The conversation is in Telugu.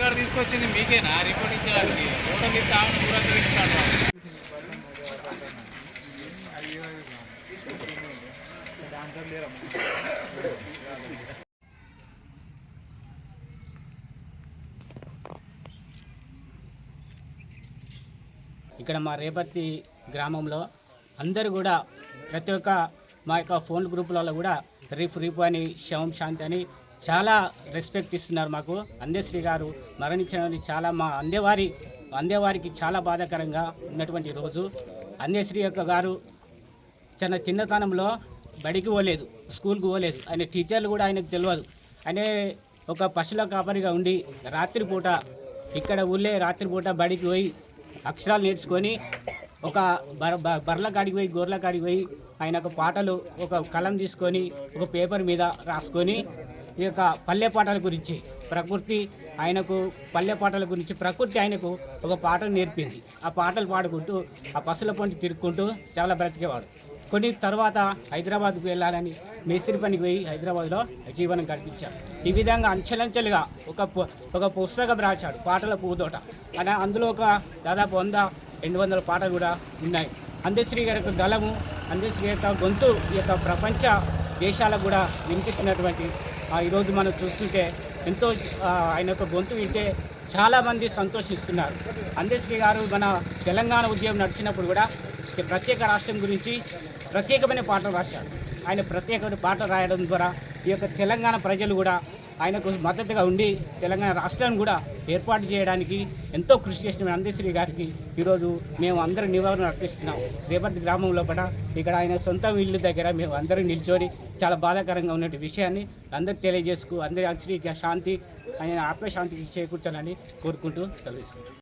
గారు తీసుకొచ్చింది మీకేనా? రిపోర్ట్ ఇచ్చేదానికి. ఆమెను ఇక్కడ మా రేపతి గ్రామంలో అందరూ కూడా ప్రతి ఒక్క మా యొక్క ఫోన్ గ్రూపులలో కూడా రీఫ్ రీఫ్ అని శవం శాంతి అని చాలా రెస్పెక్ట్ ఇస్తున్నారు మాకు. అందేశ్రీ గారు మరణించడానికి చాలా మా అందేవారి అందేవారికి చాలా బాధాకరంగా ఉన్నటువంటి రోజు. అందేశ్రీ యొక్క గారు చిన్న చిన్నతనంలో బడికి పోలేదు స్కూల్కి పోలేదు. ఆయన టీచర్లు కూడా ఆయనకు తెలియదు ఆయన ఒక పశుల కాపరిగా ఉండి రాత్రిపూట ఇక్కడ ఊళ్ళే రాత్రిపూట బడికి పోయి అక్షరాలు నేర్చుకొని ఒక బర బ- బర్ల కాడికి పోయి గొర్రెల కాడికి పోయి ఆయన ఒక పాటలు ఒక కలం తీసుకొని ఒక పేపర్ మీద రాసుకొని ఈ యొక్క పల్లె పాటల గురించి ప్రకృతి ఆయనకు పల్లె పాటల గురించి ప్రకృతి ఆయనకు ఒక పాటలు నేర్పింది. ఆ పాటలు పాడుకుంటూ ఆ పసుల పొంటి తిరుక్కుంటూ చాలా బ్రతికేవాడు. కొన్ని తర్వాత హైదరాబాద్కు వెళ్ళాలని మేస్త్రి పనికి పోయి హైదరాబాద్లో జీవనం గడిపించాడు ఈ విధంగా అంచెలంచెలుగా ఒక ఒక పుస్తకం రాశాడు పాటల పూదోట అలా అందులో ఒక దాదాపు వంద రెండు వందల పాటలు కూడా ఉన్నాయి. అందశ్రీ గారి యొక్క గలము అందశ్రీ యొక్క గొంతు ఈ యొక్క ప్రపంచ దేశాలకు కూడా వినిపిస్తున్నటువంటి ఈరోజు మనం చూస్తుంటే ఎంతో ఆయన యొక్క గొంతు వింటే చాలామంది సంతోషిస్తున్నారు. అందశ్రీ గారు మన తెలంగాణ ఉద్యమం నడిచినప్పుడు కూడా ప్రత్యేక రాష్ట్రం గురించి ప్రత్యేకమైన పాటలు రాశారు. ఆయన ప్రత్యేకమైన పాటలు రాయడం ద్వారా ఈ యొక్క తెలంగాణ ప్రజలు కూడా ఆయనకు మద్దతుగా ఉండి తెలంగాణ రాష్ట్రాన్ని కూడా ఏర్పాటు చేయడానికి ఎంతో కృషి చేసిన అందశ్రీ గారికి ఈరోజు మేము అందరూ నివారణ అర్పిస్తున్నాం. రేపటి గ్రామంలో కూడా ఇక్కడ ఆయన సొంత ఇల్లు దగ్గర మేము అందరూ నిల్చొని చాలా బాధాకరంగా ఉన్న విషయాన్ని అందరికి తెలియజేసుకు అందరి శ్రీ శాంతి ఆయన ఆత్మశాంతి చేకూర్చాలని కోరుకుంటూ సెలవు